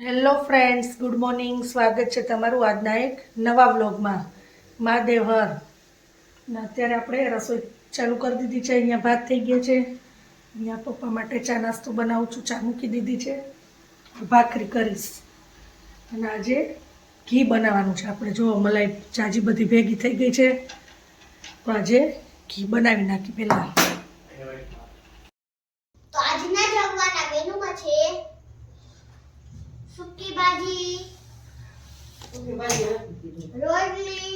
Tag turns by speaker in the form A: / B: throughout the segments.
A: Hello friends good morning સ્વાગત છે તમારું આજના એક નવા વ્લોગમાં મહાદેવ હર અને અત્યારે આપણે રસોઈ ચાલુ કરી દીધી છે. અહીંયા ભાત થઈ ગયા છે. અહીંયા પપ્પા માટે ચા નાસ્તો બનાવું છું. ચા મૂકી દીધી છે. ભાખરી કરીશ. અને આજે ઘી બનાવવાનું છે. આપણે જો મલાઈ ચાજી બધી ભેગી થઈ ગઈ છે. તો આજે ઘી બનાવી નાખી પહેલાં
B: તો આજના જમવાના મેનુમાં છે સુકી ભાજી રોટલી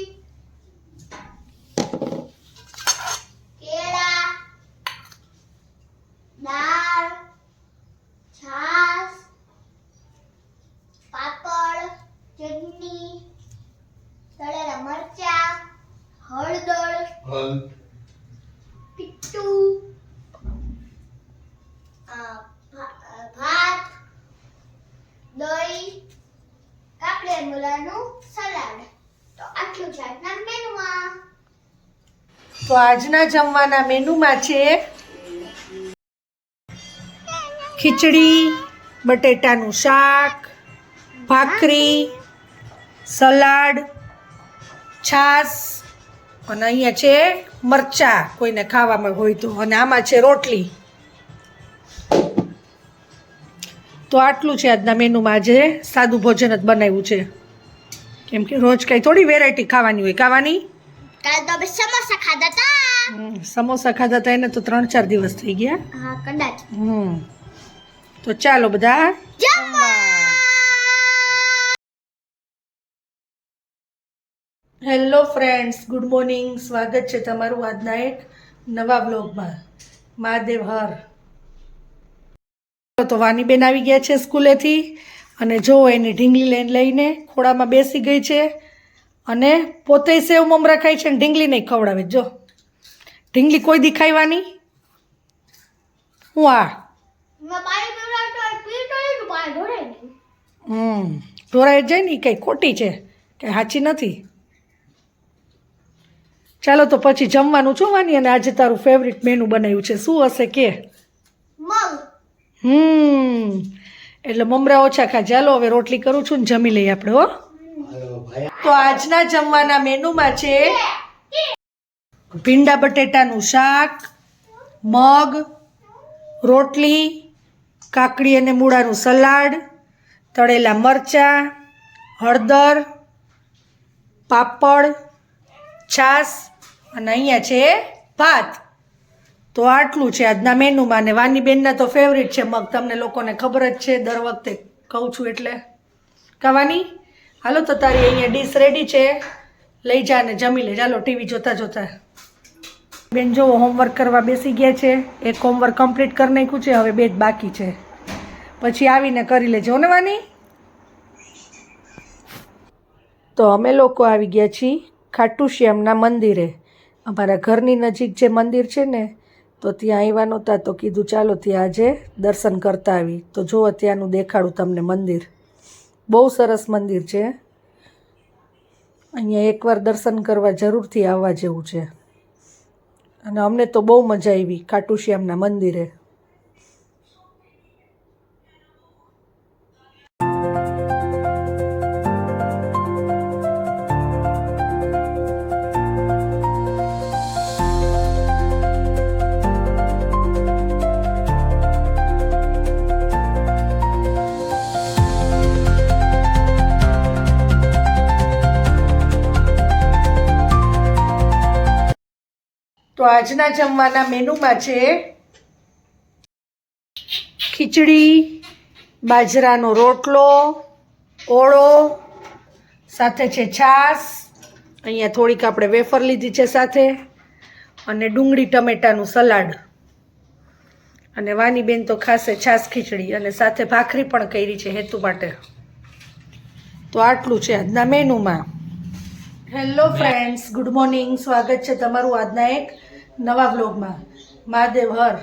B: કેળા દાળ છાશ પાપડ ચટણી તળેલા મરચા હળદર પિટ્ટું અ, ભા- અ, ભાત દહીં તો આજના
A: તો આજના જમવાના મેનુમાં છે ખીચડી, બટેટાનું શાક, ભાખરી, સલાડ, છાશ અને અહીંયા છે મરચા. કોઈને ખાવામાં હોય તો. અને આમાં છે રોટલી. તો આટલું છે આજના મેનુમાં આજે. સાદું ભોજન જ બનાવ્યું છે. કેમ કે રોજ કઈ થોડી વેરાયટી ખાવાની હોય. ખાવાની?
B: કાલ તો અમે સમોસા ખાધા હતા
A: સમોસા ખાધા હતા એને તો ત્રણ ચાર દિવસ થઈ ગયા.
B: હા કદાચ.
A: હમ તો ચાલો બધા. હેલો ફ્રેન્ડ્સ ગુડ મોર્નિંગ સ્વાગત છે તમારું આજના એક નવા બ્લોગમાં મહાદેવ હર. તો વાનીબેન આવી ગયા છે સ્કૂલેથી. અને જો એની ઢીંગલી લઈને લઈને ખોળામાં બેસી ગઈ છે અને પોતે સેવ મમરા ખાય છે અને ઢીંગલી નહીં ખવડાવે જો ઢીંગલી કોઈ દી ખાવાની હું આ? હમ ઢોરાઈ જાય ને એ કંઈ ખોટી છે કંઈ સાચી નથી. ચાલો તો પછી જમવાનું જોવાની અને આજે તારું ફેવરિટ મેનુ બનાવ્યું છે. શું હશે કે? હમ એટલે મમરા ઓછા ખા. ચાલો હવે રોટલી કરું છું ને જમી લઈએ આપણે, હો. તો આજના જમવાના મેનુમાં છે ભીંડા બટેટાનું શાક, મગ, રોટલી, કાકડી અને મૂળાનું સલાડ, તળેલા મરચાં, હળદર, પાપડ, છાશ અને અહીંયા છે ભાત. તો આટલું છે આજના મેનુમાં ને વાની બેનના તો ફેવરિટ છે મગ. તમને લોકોને ખબર જ છે, દર વખતે કહું છું એટલે. કવાની હાલો તો તારી અહીંયા ડીશ રેડી છે. લઈ જા ને જમી લે. ચાલો ટીવી જોતા જોતા. બેન જુઓ હોમવર્ક કરવા બેસી ગયા છે. એક હોમવર્ક કમ્પ્લીટ કરી નાખ્યું છે. હવે બે જ બાકી છે. પછી આવીને કરી લેજો. ને વાની? તો અમે લોકો આવી ગયા છીએ ખાટુશ્યામના મંદિરે. અમારા ઘરની નજીક જે મંદિર છે ને તો ત્યાં આવ્યા નહોતા તો કીધું, ચાલો ત્યાં આજે દર્શન કરતા આવી. તો જુઓ ત્યાંનું દેખાડું તમને મંદિર. બહુ સરસ મંદિર છે. અહીંયા એકવાર દર્શન કરવા જરૂરથી આવવા જેવું છે. અને અમને તો બહુ મજા આવી ખાટુશ્યામના મંદિરે. તો આજના જમવાના મેનુમાં છે ખીચડી, બાજરાનો રોટલો, ઓળો, સાથે છે છાશ. અહીંયા થોડીક આપણે વેફર લીધી છે સાથે અને ડુંગળી ટમેટાનું સલાડ. અને વાનીબેન તો ખાસે છાશ ખીચડી અને સાથે ભાખરી પણ કરી છે હેતુ માટે. તો આટલું છે આજના મેનુમાં. હેલો ફ્રેન્ડ્સ ગુડ મોર્નિંગ સ્વાગત છે તમારું આજના એક નવા બ્લોગમાં મહાદેવ હર.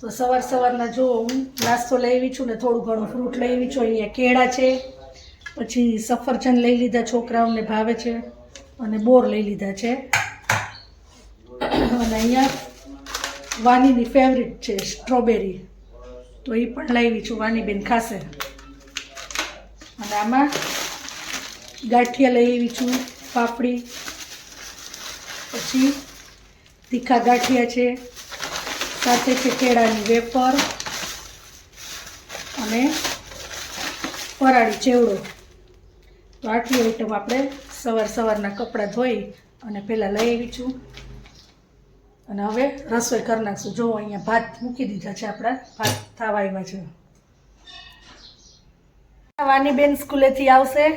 A: તો સવાર સવારના જો હું નાસ્તો લઈ આવી છું ને થોડું ઘણું ફ્રૂટ લઈ આવી છું, અહીંયા કેળા છે. પછી સફરજન લઈ લીધા છોકરાઓને ભાવે છે અને બોર લઈ લીધા છે. અને અહીંયા વાનીની ફેવરિટ છે સ્ટ્રોબેરી તો એ પણ લાવી છું વાનીબેન ખાશે. અને આમાં ગાંઠિયા લઈ આવી છું, પાપડી. પછી તીખા ગાંઠિયા છે. સાથે છે કેળાની વેપર અને ફરાળી ચેવડો. તો આટલી આઈટમ આપણે સવાર સવારના કપડાં ધોઈ અને પહેલાં લઈ આવી છું. અને હવે રસોઈ કરી નાખશું. જો અહીંયા ભાત મૂકી દીધા છે આપણા. ભાત થવા આવ્યા છે. વાની બેન સ્કૂલેથી આવશે.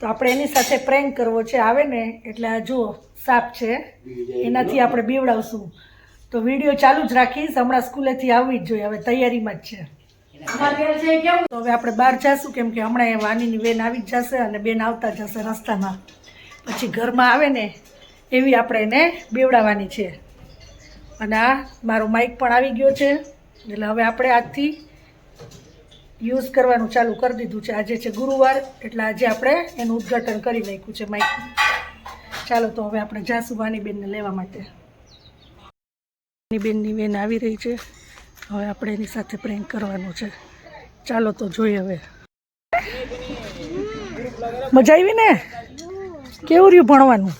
A: તો આપણે એની સાથે પ્રેન્ક કરવો છે. આવે ને? એટલે આ જુઓ. સાપ છે. એનાથી આપણે બીવડાવશું. તો વીડિયો ચાલુ જ રાખીશ. હમણાં સ્કૂલેથી આવવી જ જોઈએ. હવે તૈયારીમાં જ છે. તો હવે આપણે બહાર જાશું કેમ કે હમણાં એ વાનીની બેન આવી જ જશે અને બેન આવતા જશે રસ્તામાં. પછી ઘરમાં આવે ને એવી આપણે એને બેવડાવવાની છે. અને આ મારો માઇક પણ આવી ગયો છે. એટલે હવે આપણે આજથી યુઝ કરવાનું ચાલુ કરી દીધું છે. આજે છે ગુરુવાર એટલે આજે આપણે એનું ઉદ્ઘાટન કરી નાખ્યું છે માઇક ચાલો તો હવે આપણે જાસુ વાનીબેનને લેવા માટે. વાનીબેનની બેન આવી રહી છે. હવે આપણે એની સાથે પ્રેન્ક કરવાનું છે. ચાલો તો જોઈએ હવે. મજા આવી ને? કેવું રહ્યું ભણવાનું?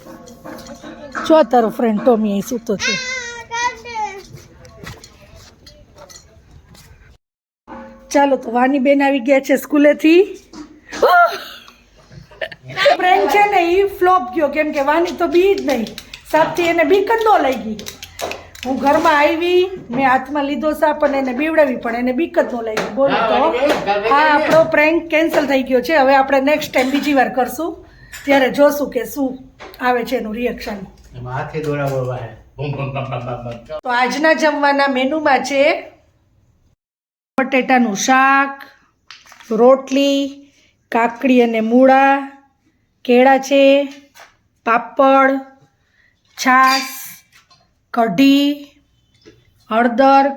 A: જો તારો ફ્રેન્ડ ટોમી અહીં સૂતો છે. ચાલો તો વાની બેન આવી ગયા છે સ્કૂલેથી. ફ્રેન્ડ છે ને એ ફ્લોપ ગયો. કેમ કે વાની તો બી જ નહીં. સાપથી એને બીક જ ન લઈ ગઈ. હું ઘરમાં આવી મેં હાથમાં લીધો સાપ અને એને બીવડાવી પણ એને બીક જ ન લઈ ગઈ. બોલો તો. હા આપણો પ્રેન્ક કેન્સલ થઈ ગયો છે. હવે આપણે નેક્સ્ટ ટાઈમ બીજી વાર કરશું. ત્યારે જોશું કે શું આવે છે એનું રિએક્શન તો આજના જમવાના મેનુમાં છે બટેટાનું શાક રોટલી કાકડી અને મૂળા કેળા છે, પાપડ, છાશ, કઢી, હળદર,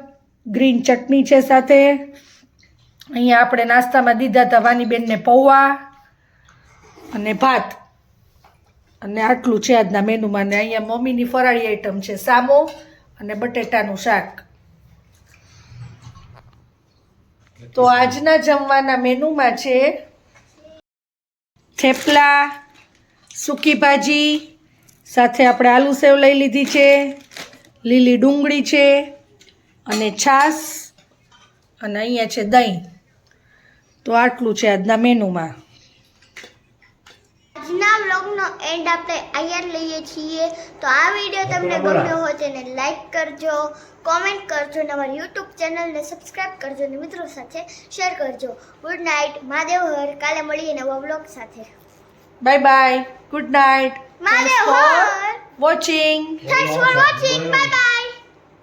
A: ગ્રીન ચટણી છે સાથે. અહીંયા આપણે નાસ્તામાં દીધા હતા વાનીબેનને પૌવા અને ભાત. અને આટલું છે આજના મેનુમાં. ને અહીંયા મમ્મીની ફરાળી આઈટમ છે સામો અને બટેટાનું શાક. તો આજના જમવાના મેનુમાં છે થેપલા, સૂકી ભાજી, સાથે આપણે આલુ સેવ લઈ લીધી છે, લીલી ડુંગળી છે, અને છાશ, અને અહીંયા છે દહીં. તો આટલું છે આજના મેનુમાં.
B: એન્ડ આપણે આયર લઈએ છીએ. તો આ વીડિયો તમને ગમ્યો હોય તેને લાઈક કરજો કોમેન્ટ કરજો અને અમારી યુટ્યુબ ચેનલને સબસ્ક્રાઇબ કરજો અને મિત્રો સાથે શેર કરજો. ગુડ નાઇટ મહાદેવ હર કાલે મળીએ નવા વ્લોગ સાથે.
A: Bye bye good night
B: Mahadev Har
A: watching
B: thanks for watching bye bye